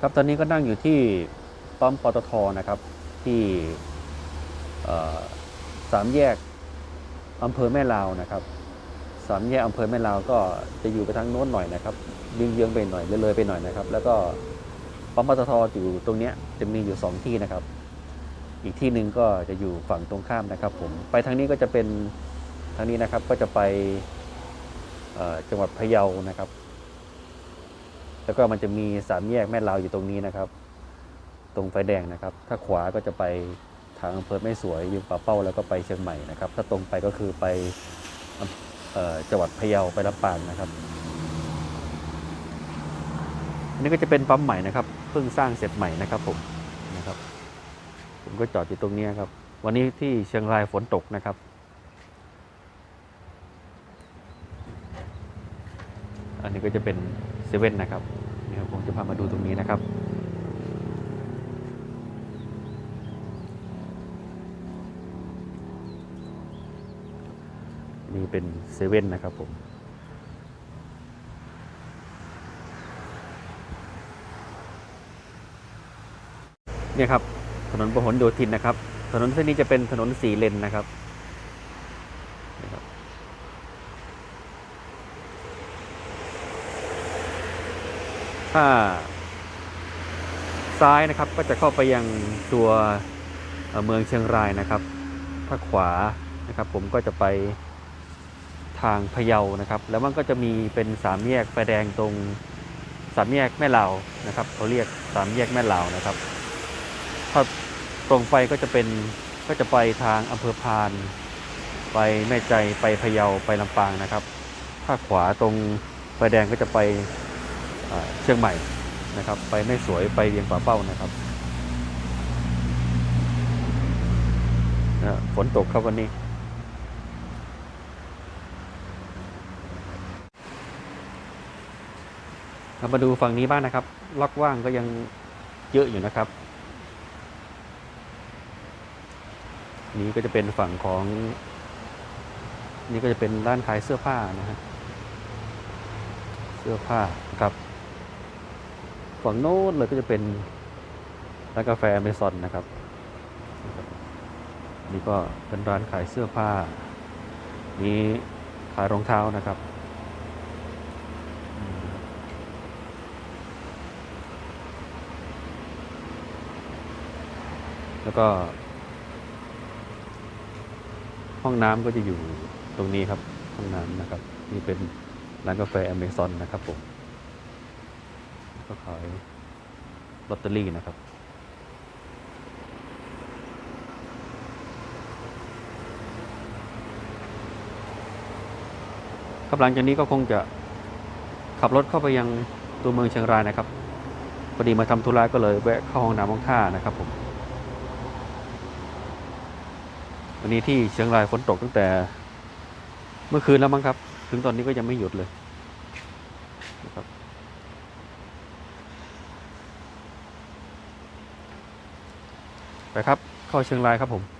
ครับตอนนี้ก็นั่งอยู่ที่ปั๊มปตทนะครับ ที่สามแยกอำเภอแม่ลาวนะครับสามแยกอำเภอแม่ลาวก็จะอยู่ไปทางโน้นหน่อยนะครับเยื้องๆไปหน่อยเลยๆไปหน่อยนะครับ แล้วก็ปั๊มปตทอยู่ตรงเนี้ยจะมีอยู่สองที่นะครับ อีกที่หนึ่งก็จะอยู่ฝั่งตรงข้ามนะครับ ผมไปทางนี้ก็จะเป็นทางนี้นะครับก็จะไปจังหวัดพะเยานะครับ แล้วก็มันจะมีสามแยกแม่ลาวอยู่ตรงนี้นะครับ ตรงไฟแดงนะครับ ถ้าขวาก็จะไปทางอำเภอแม่สวยยิงป่าเป้าแล้วก็ไปเชียงใหม่นะครับ ถ้าตรงไปก็คือไปออจังหวัดพะเยาไปลำปางนะครับอันนี้ก็จะเป็นปั๊มใหม่นะครับเพิ่งสร้างเสร็จใหม่นะครับผมนะครับ ผมก็จอดอยู่ตรงนี้ครับ วันนี้ที่เชียงรายฝนตกนะครับอันนี้ก็จะเป็น เซเว่นนะครับเดี๋ยวผมจะพามาดูตรงนี้นะครับนี่เป็นเซเว่นนะครับผมเนี่ยครับถนนพหลโยธินนะครับ ถนนเส้นนี้จะเป็นถนนสี่เลนนะครับนะครับ ถ้า ซ้ายนะครับก็จะเข้าไปยังตัวเมืองเชียงรายนะครับ ถ้าขวานะครับ ผมก็จะไปทางพะเยานะครับ แล้วมันก็จะมีเป็นสามแยกไฟแดงตรงสามแยกแม่เหลานะครับเขาเรียกสามแยกแม่เหลานะครับ ถ้าตรงไปก็จะเป็นก็จะไปทางอำเภอพาน ไปแม่ใจไปพะเยาไปลำปางนะครับ ถ้าขวาตรงไฟแดงก็จะไป เชียงใหม่นะครับ ไปไม่สวยไปเวียงป่าเป้านะครับฝนตกครับวันนี้ามาดูฝั่งนี้บ้างนะครับ ล็อกว่างก็ยังเยอะอยู่นะครับ นี้ก็จะเป็นฝั่งของนี่ก็จะเป็นร้านขายเสื้อผ้านะฮะเสื้อผ้าครับ ฝั่งโน้นเลยก็จะเป็นร้านกาแฟอเมซอนนะครับ นี่ก็เป็นร้านขายเสื้อผ้า นี้ขายรองเท้านะครับ แล้วก็ ห้องน้ำก็จะอยู่ตรงนี้ครับ ห้องน้ำนะครับ นี่เป็นร้านกาแฟอเมซอนนะครับผม ก็ขายลอตเตอรี่นะครับ ครับหลังจากนี้ก็คงจะขับรถเข้าไปยังตัวเมืองเชียงรายนะครับพอดีมาทำธุระก็เลยแวะเข้าห้องน้ำห้องท่านะครับผมวันนี้ที่เชียงรายฝนตกตั้งแต่ เมื่อคืนแล้วมั้งครับ ถึงตอนนี้ก็ยังไม่หยุดเลยนะครับ ไปครับ เข้าเชียงรายครับผม